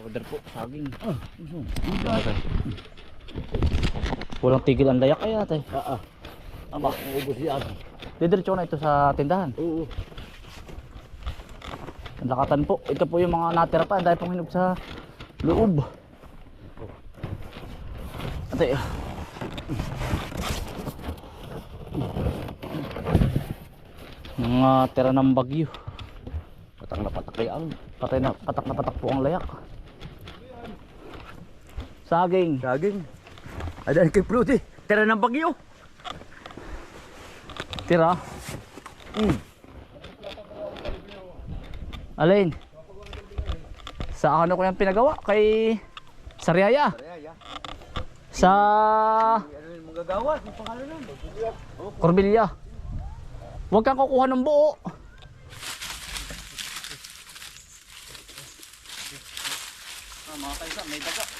Order po, saging. Ah, gusto. Walang tigil ang layak kaya tay. Ah, ah. Ang bak, ubos yan. Didiretso na ito sa tindahan. Oo. Ang lakatan po. Ito po yung mga natira pa. Dahil pong hinog sa loob. Ate. Mga tira ng bagyo. Patang na patak kaya ang. Patay na, patak na patak po ang layak. Saging. Saging. Ada kay Pluti. Tira ng bagyo. Tira. Hmm. Alin? Sa ano ko yung pinagawa? Kay Sariaya. Kaya ya. Sa Ano yung magagawa? Yung pangalan nun. Corbilia. Huwag kang kukuha ng buo. Ah, mga kaisa, may daga.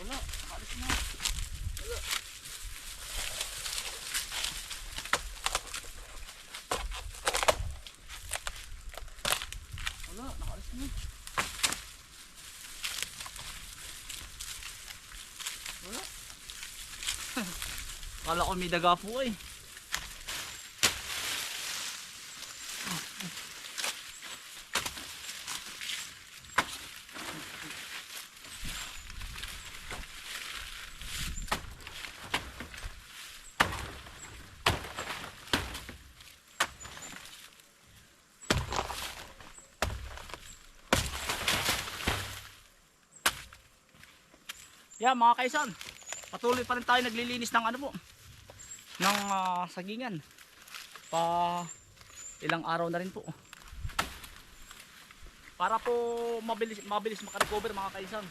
Wala, alis na. Wala. Wala, nakalis na. Wala. Kala ko may daga po eh. Yeah, mga kaisan. Patuloy pa rin tayo naglilinis ng ano po. Ng ah, sagingan. Pa ilang araw na rin po. Para po mabilis mabilis makarecover mga kaisan.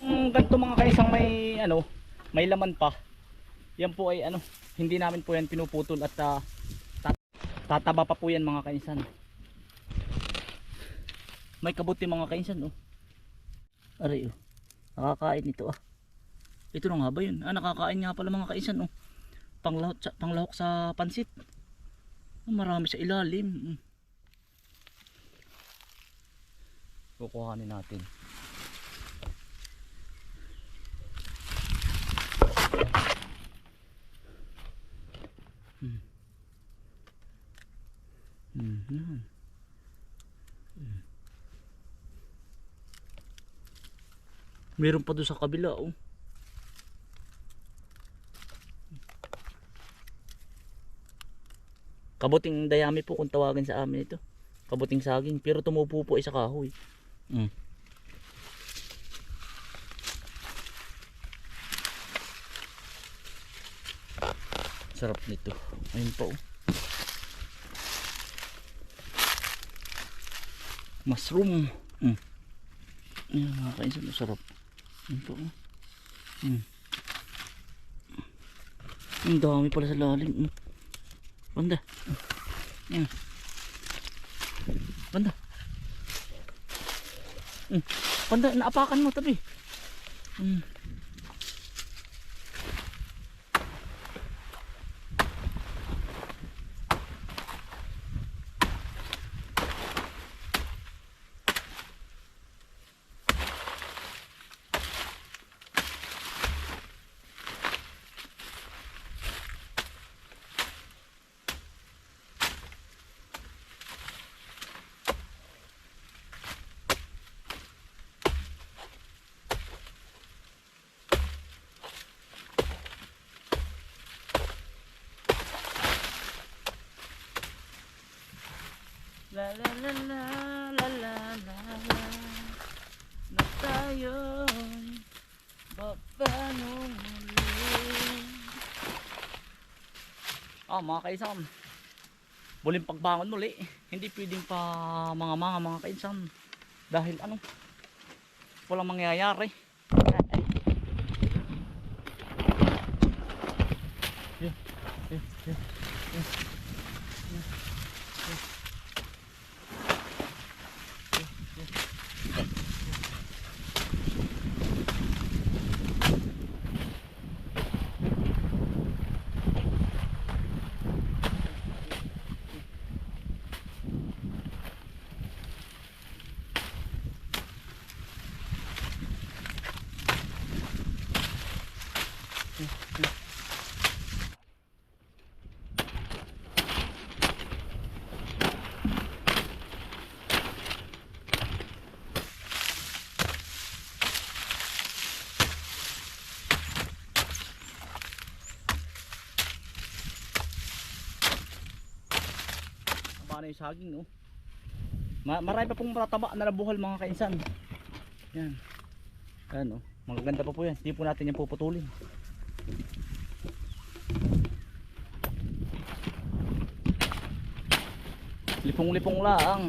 Yung ganito mga kaisang may ano, may laman pa. Yan po ay ano, hindi namin po yan pinuputol at tat- tataba pa po yan mga kainsan. May kabuti mga kainsan oh. Aray oh. Nakakain ito ah. Ito na nga ba yun? Ah, nakakain nga pala mga kainsan oh. Panglahok sa, panglahok sa pansit. Ah, marami sa ilalim. Mm. Kukuhanin natin. Mhm. Mm. Meron pa doon sa kabila oh. Kabuting dayami po kung tawagin sa amin ito. Kabuting saging pero tumupo po ay sa kahoy. Mm. Sarap nito. Ayun po. oh. Mushroom. Mm. Ayan, mga kainsan, masarap. Yan po. Mm. Ang dami pala sa lalim. Mm. Banda. Mm. Banda. Mm. Banda, naapakan mo tabi. Mm. La la la la la la la na tayo babalik Ah, mga kaisan. Buling pagbangon muli. Hindi pwedeng pa mga mga mga kaisan. Dahil ano? Walang mangyayari. Ay. Yun, yun, yun, yun, yun, yun. Paano yung saging? Ma marami pa pong matataba na nabuhal mga kainsan. Yan. Ayan, oh. Magaganda pa po yan. Hindi po natin yan puputulin. Lipong-lipong lang.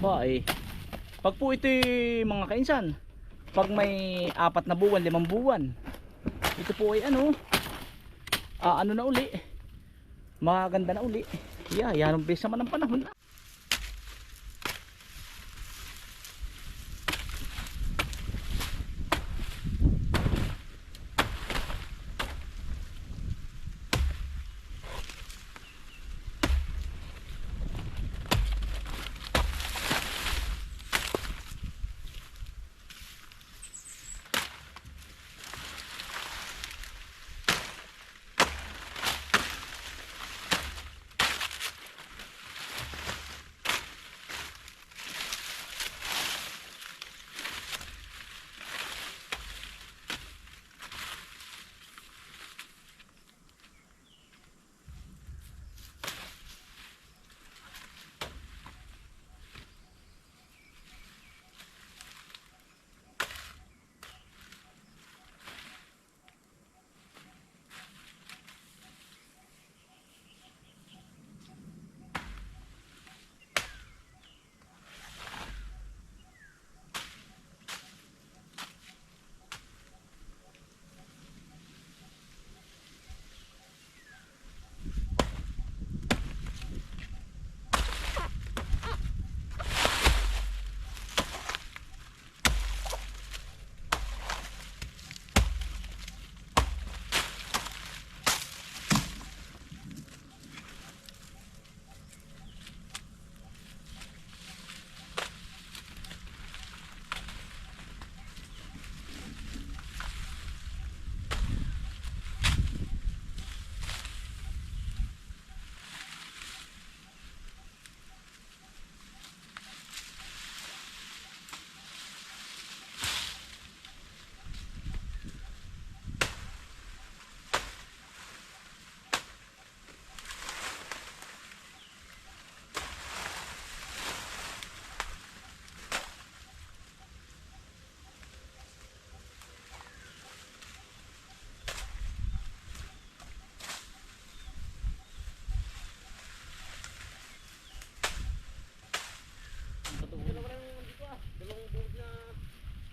Ba eh. Pag po ito mga kainsan, pag may apat na buwan, limang buwan, ito po ay ano, ah, ano na uli, maganda na uli. Yeah, yan ang base naman ng panahon. Saan?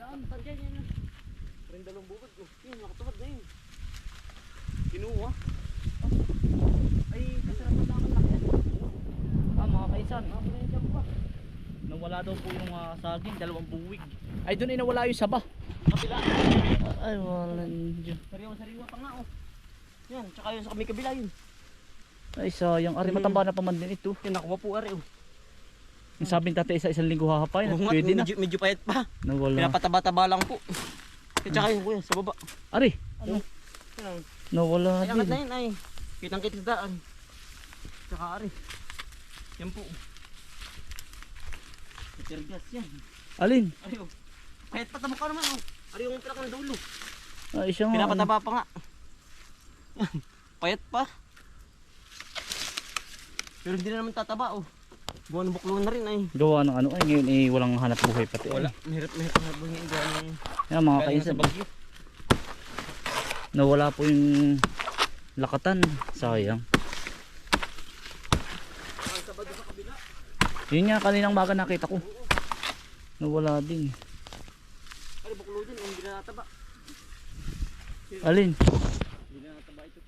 Saan dyan yan? Rin dalawang bukod ko. Yun, nakatubad na yun. Kinuha. Ay, kasarapan lang ang laki. Ah, mga kaisan. Nawala daw po yung ah, saging, dalawang buwig. Ay, doon ay nawala yung saba. Kapila. Ay, wala dyan. Sariwa-sariwa pa nga oh. Yan, tsaka yun sa kami kabila yun. Ay, sayang. Ari, Hmm. matamba na pa man din ito. Yan, nakuha po ari oh. Yung sabi ni tatay, isa isang linggo hahapay. Oo nga, Pwede na. medyo, medyo payat pa. Nawala. Pinapataba-taba lang po. At tsaka yun kuya, sa baba. Ari, ano? Nawala Ay, angat na din. yun ay. Kitang kita daan. Tsaka ari. Yan po. Itergas yan. Alin? Ari oh. Payat pa tamo ka naman oh. Ari yung pinakang dulo. Ay, siya nga. ano. Pinapataba pa nga. Payat pa. Pero hindi na naman tataba oh. Buwan buklo na rin ay. Gawa ng ano ay ngayon eh walang hanap buhay pati. Wala, Ay. mahirap mahirap na buhay ngayon dyan. Yan mga kaisan. sa bagyo. Nawala po yung lakatan. Sayang. Yun nga kaninang maga nakita ko. Nawala din. Ay, buklo din, hindi na nataba. Alin? Hindi na nataba ito.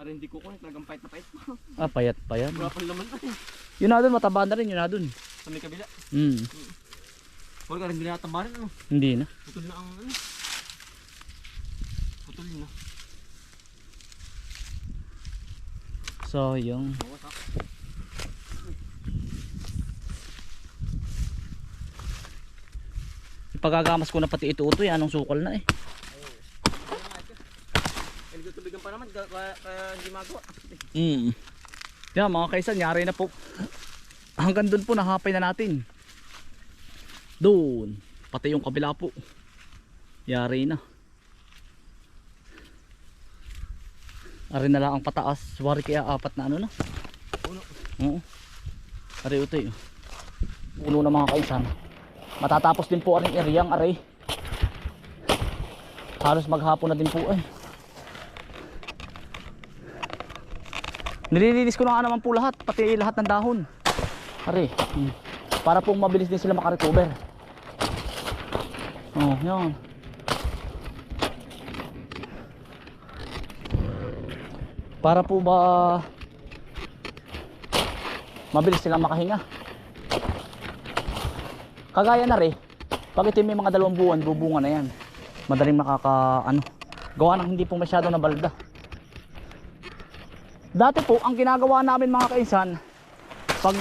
Ari, hindi ko kunin, talagang pahit na pahit. Ah, payat pa yan. Wala pang laman eh. Yun na dun, mataba na rin yun na dun. Sa may kabila. Hmm, Wala ka rin, hindi na nataba rin, ano. hindi na. Putol na ang ano. Putol na. Sayang. Bawasak. Ipagagamas ko na pati ito utoy, anong sukal na eh. Nagtutubigan pa naman, kaya, hindi magawa. Mm. Yan mga kaisan, yari na po. Hanggang doon po nahapay na natin. Doon. Pati yung kabila po. Yari na. Ari na lang ang pataas. Wari kaya apat na ano na. Puno. Oo. Ari ito eh. Puno na mga kaisan. Matatapos din po aring eriyang ari. Halos maghapon na din po eh. Nililinis ko na nga naman po lahat, pati lahat ng dahon. Ari, hmm. para po mabilis din sila makarecover. Oh, yan. Para po ba mabilis silang makahinga. Kagaya na rin, pag ito may mga dalawang buwan, bubunga na yan. Madaling makaka, ano, gawa ng hindi po masyado na balda. Dati po, ang ginagawa namin mga kainsan, pag,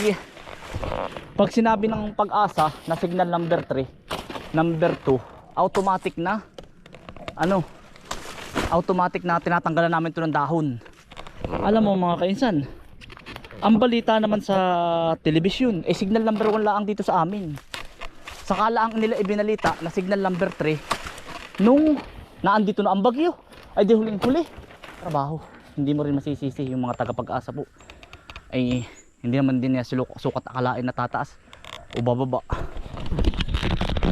pag sinabi ng pag-asa na signal number 3, number 2, automatic na, ano, automatic na tinatanggalan namin ito ng dahon. Alam mo mga kainsan, ang balita naman sa telebisyon, eh signal number 1 lang dito sa amin. Sakala ang nila ibinalita na signal number 3 nung naandito na ang bagyo ay di huling huli trabaho hindi mo rin masisisi yung mga tagapag-asa po. Ay hindi naman din niya sukat akalain na tataas o bababa.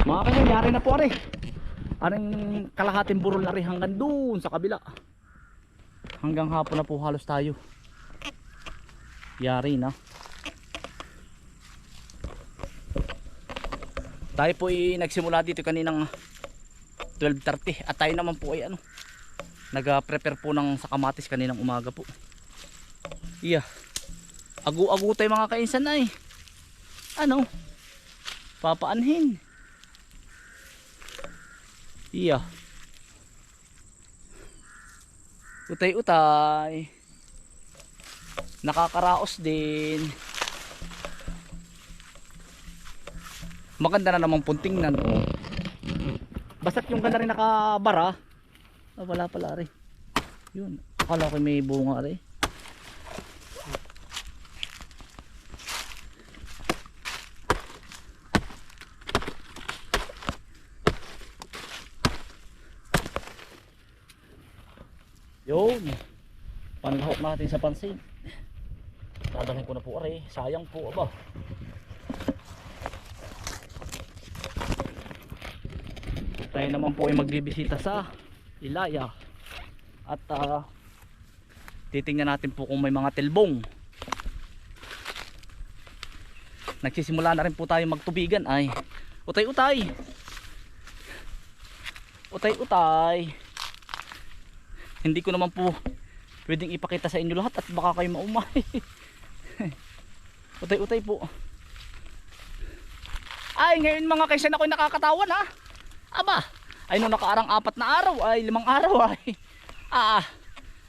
Mga kasi yari na po ari aring kalahating burol na rin hanggang doon sa kabila. Hanggang hapon na po halos tayo. Yari na. Tayo po ay nagsimula dito kaninang 12.30 at tayo naman po ay ano nag-prepare po ng sakamatis kaninang umaga po. Iya. Agu-agu tayo mga kainsan na eh ano? Papaanhin. Iya. Utay utay nakakaraos din. Maganda na namang punting nan oh. basta't yung ganda rin nakabara ah, wala pala rin. Yun. Akala ko may bunga rin. Yun. Panlahok natin sa pansin. Dadalhin ko na po are sayang po aba. Tayo naman po ay magbibisita sa Ilaya. At ah, titingnan natin po kung may mga tilbong. Nagsisimula na rin po tayo magtubigan. Ay utay utay. Utay utay. Hindi ko naman po pwedeng ipakita sa inyo lahat at baka kayo maumay. Utay utay po. Ay ngayon mga kaysa ako'y nakakatawan ha aba ay nung nakaarang apat na araw ay limang araw ay. Ah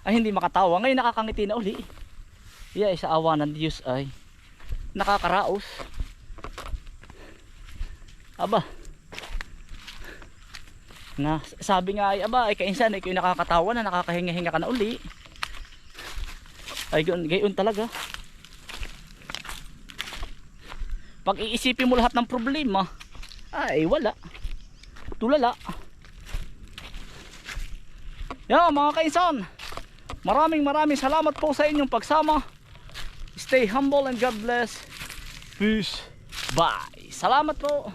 ay hindi makatawa. Ngayon nakakangiti na uli. Yeah sa awa ng Diyos ay nakakaraos. Aba. Na sabi nga ay aba ay kainsan ay kayo nakakatawa na nakakahinga-hinga ka na uli. Ay gayon, gayon talaga. Pag iisipin mo lahat ng problema ay wala. Tulala yan mga kainsan maraming maraming salamat po sa inyong pagsama. Stay humble and God bless. Peace. Bye. Salamat po